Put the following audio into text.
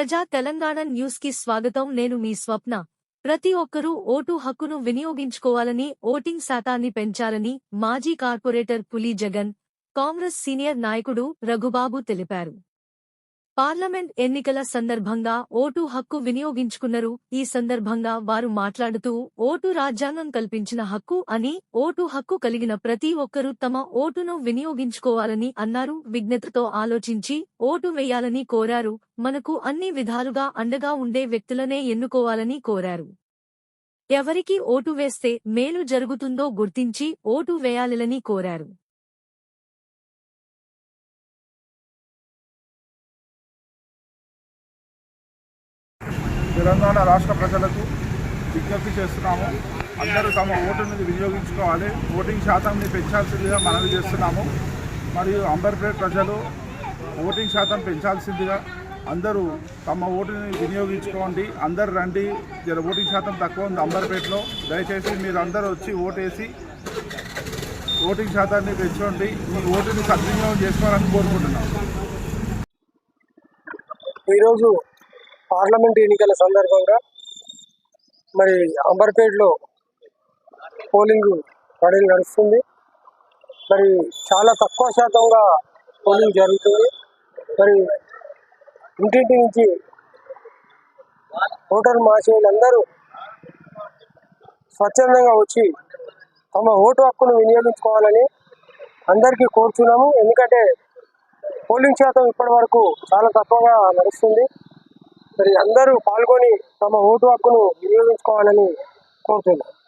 ప్రజా తెలంగాణ న్యూస్కి స్వాగతం. నేను మీ స్వప్న. ప్రతి ఒక్కరూ ఓటు హక్కును వినియోగించుకోవాలని ఓటింగ్ శాతాన్ని పెంచాలని మాజీ కార్పొరేటర్ పులి జగన్ కాంగ్రెస్ సీనియర్ నాయకుడు రఘుబాబు తెలిపారు. పార్లమెంట్ ఎన్నికల సందర్భంగా ఓటు హక్కు వినియోగించుకున్నారు. ఈ సందర్భంగా వారు మాట్లాడుతూ ఓటు రాజ్యాంగం కల్పించిన హక్కు అని ఓటు హక్కు కలిగిన ప్రతి ఒక్కరూ తమ ఓటును వినియోగించుకోవాలని అన్నారు. విజ్ఞతతో ఆలోచించి ఓటు వేయాలని కోరారు. మనకు అన్ని విధాలుగా అండగా ఉండే వ్యక్తులనే ఎన్నుకోవాలని కోరారు. ఎవరికి ఓటు వేస్తే మేలు జరుగుతుందో గుర్తించి ఓటు వేయాలని కోరారు. తెలంగాణ రాష్ట్ర ప్రజలకు విజ్ఞప్తి చేస్తున్నాము. అందరూ తమ ఓటుని వినియోగించుకోవాలి. ఓటింగ్ శాతంని పెంచాల్సిందిగా మనవి చేస్తున్నాము. మరియు అంబర్పేట్ ప్రజలు ఓటింగ్ శాతం పెంచాల్సిందిగా అందరూ తమ ఓటుని వినియోగించుకోండి. అందరు రండి. జర ఓటింగ్ శాతం తక్కువ ఉంది అంబర్పేటలో. దయచేసి మీరు అందరూ వచ్చి ఓటేసి ఓటింగ్ శాతాన్ని పెంచండి. మీ ఓటుని సద్వినియోగం చేసుకోవాలని కోరుకుంటున్నాం. ఈరోజు పార్లమెంట్ ఎన్నికల సందర్భంగా మరి అంబర్పేటలో పోలింగ్ పడింగ్ నడుస్తుంది. మరి చాలా తక్కువ శాతంగా పోలింగ్ జరుగుతుంది. మరి ఇంటింటి నుంచి ఓటర్ మాసేలందరూ స్వచ్ఛందంగా వచ్చి తమ ఓటు హక్కును వినియోగించుకోవాలని అందరికీ కోరుచున్నాము. ఎందుకంటే పోలింగ్ శాతం ఇప్పటి వరకు చాలా తక్కువగా నడుస్తుంది. మరి అందరూ పాల్గొని తమ ఓటు హక్కును వినియోగించుకోవాలని కోరుతున్నాను